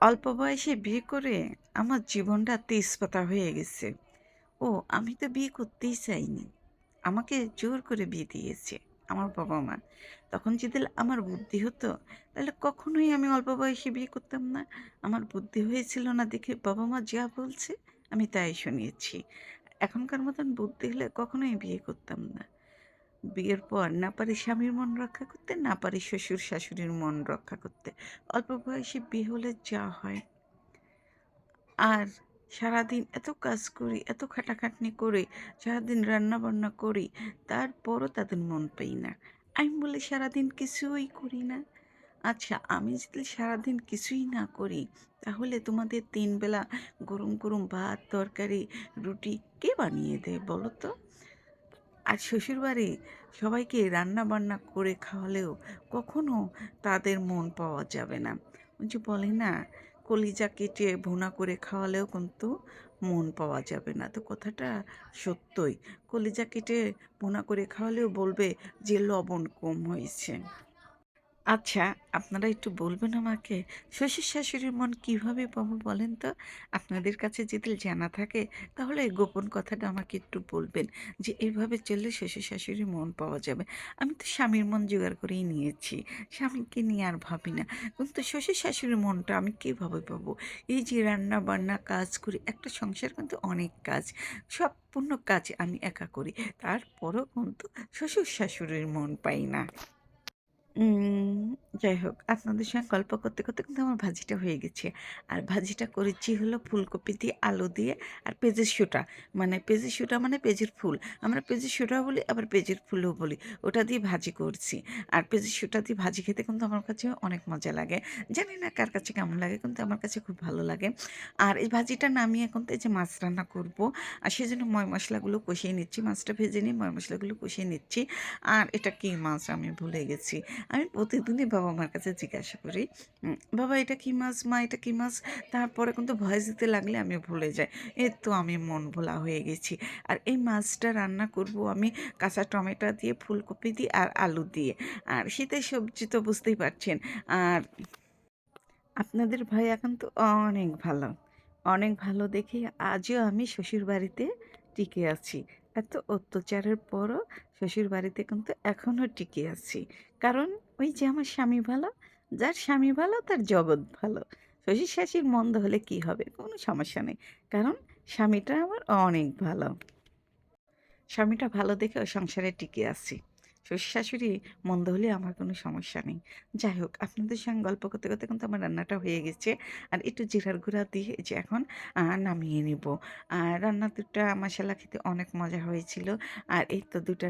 অল্প বয়সে বিয়ে করে আমার জীবনটা তেজপাতা হয়ে গেছে। ও, আমি তো বিয়ে করতেই চাইনি। আমাকে জোর করে বিয়ে দিয়েছে আমার বাবা মা। তখন যদি আমার বুদ্ধি হতো, তাহলে কখনোই আমি অল্প বয়সে বিয়ে করতাম না। আমার বুদ্ধি হয়েছিল না দেখে বাবা মা যা বলছে, আমি তাই শুনিয়েছি এখনকার মতন বুদ্ধি হলে কখনোই বিয়ে করতাম না। বিয়ের পর না পারি স্বামীর মন রক্ষা করতে, না পারি শ্বশুর শাশুড়ির মন রক্ষা করতে। অল্প বয়সে বিয়ে হলে যা হয়। আর সারাদিন এত কাজ করি, এত খাটাখাটনি করে, সারাদিন রান্না বান্না করি, তারপরও তাদের মন পাই না। আমি বলি সারাদিন কিছুই করি না। আচ্ছা আমি যদি সারাদিন কিছুই না করি, তাহলে তোমাদের তিন বেলা গরম গরম ভাত, তরকারি, রুটি কে বানিয়ে দেয় বলো তো? আর শ্বশুরবাড়ি সবাইকে রান্না বান্না করে খাওয়ালেও কখনো তাদের মন পাওয়া যাবে না। যে বলে না, কলিজা কেটে ভুনা করে খাওয়ালেও কিন্তু মন পাওয়া যাবে না। তো কথাটা সত্যই। কলিজা কেটে ভুনা করে খাওয়ালেও বলবে যে, লবণ কম হয়েছে। আচ্ছা আপনারা একটু বলবেন আমাকে, শ্বশুর শাশুড়ির মন কীভাবে পাবো বলেন তো? আপনাদের কাছে যদি জানা থাকে, তাহলে এই গোপন কথাটা আমাকে একটু বলবেন যে এইভাবে চললে শ্বশুর শাশুড়ির মন পাওয়া যাবে। আমি তো স্বামীর মন জোগাড় করেই নিয়েছি, স্বামীকে নিয়ে আর ভাবি না। কিন্তু শ্বশুর শাশুড়ির মনটা আমি কীভাবে পাবো? এই যে রান্না বান্না কাজ করি, একটা সংসার কিন্তু অনেক কাজ সব সম্পূর্ণ কাজ আমি একা করি, তারপরও কিন্তু শ্বশুর শাশুড়ির মন পাই না। যাই হোক আপনাদের সঙ্গে গল্প করতে, করতে কিন্তু আমার ভাজিটা হয়ে গেছে। আর ভাজিটা করেছি হলো ফুলকপি দিয়ে, আলু দিয়ে আর পেঁয়াজের শোঁটা। মানে পেঁয়াজের শোঁটা মানে পেঁয়াজের ফুল। আমরা পেঁয়াজের শোঁটাও বলি আবার পেঁয়াজের ফুলও বলি। ওটা দিয়ে ভাজি করছি। আর পেঁয়াজের শোঁটা দিয়ে ভাজি খেতে কিন্তু আমার কাছে অনেক মজা লাগে। জানি না কার কাছে কেমন লাগে কিন্তু আমার কাছে খুব ভালো লাগে। আর এই ভাজিটা নামিয়ে এখন তো যে মাছ রান্না করব। আর সেই জন্য ময় মশলাগুলো কষিয়ে নিচ্ছি। মাছটা ভেজে নিয়ে ময় মশলাগুলো কষিয়ে নিচ্ছি। আর এটা কী মাছ আমি ভুলে গেছি। আমি প্রতিদিনই বাবা মার কাছে জিজ্ঞাসা করি বাবা, এটা কী মাছ? মা, এটা কী মাছ? তারপরে কিন্তু ভয় দিতে লাগলে আমি ভুলে যাই, এই তো আমি মন ভোলা হয়ে গেছি। আর এই মাছটা রান্না করব আমি কাঁচা টমেটো দিয়ে, ফুলকপি দিয়ে আর আলু দিয়ে। আর শীতের সবজি তো বুঝতেই পারছেন। আর আপনাদের ভাই এখন তো অনেক ভালো অনেক ভালো দেখে আজও আমি শ্বশুর বাড়িতে টিকে আছি। এত অত্যাচারের পরও শ্বশুর বাড়িতে কিন্তু এখনও টিকে আছি। কারণ ওই যে আমার স্বামী ভালো, যার স্বামী ভালো, তার জগৎ ভালো। শ্বশুর শাশুর মন্দ হলে কি হবে? কোনো সমস্যা নেই। কারণ স্বামীটা আমার অনেক ভালো। স্বামীটা ভালো দেখে ওই সংসারে টিকে আছি। শ্বশুর শাশুড়ি মন্দ হলে আমার কোনো সমস্যা নেই। যাই হোক, আপনাদের সঙ্গে গল্প করতে করতে কিন্তু আমার রান্নাটা হয়ে গেছে। আর একটু জিরার গুঁড়া দিয়ে যে এখন নামিয়ে নেব। আর রান্না দুটা মশলা খেতে অনেক মজা হয়েছিল। আর এই তো দুটা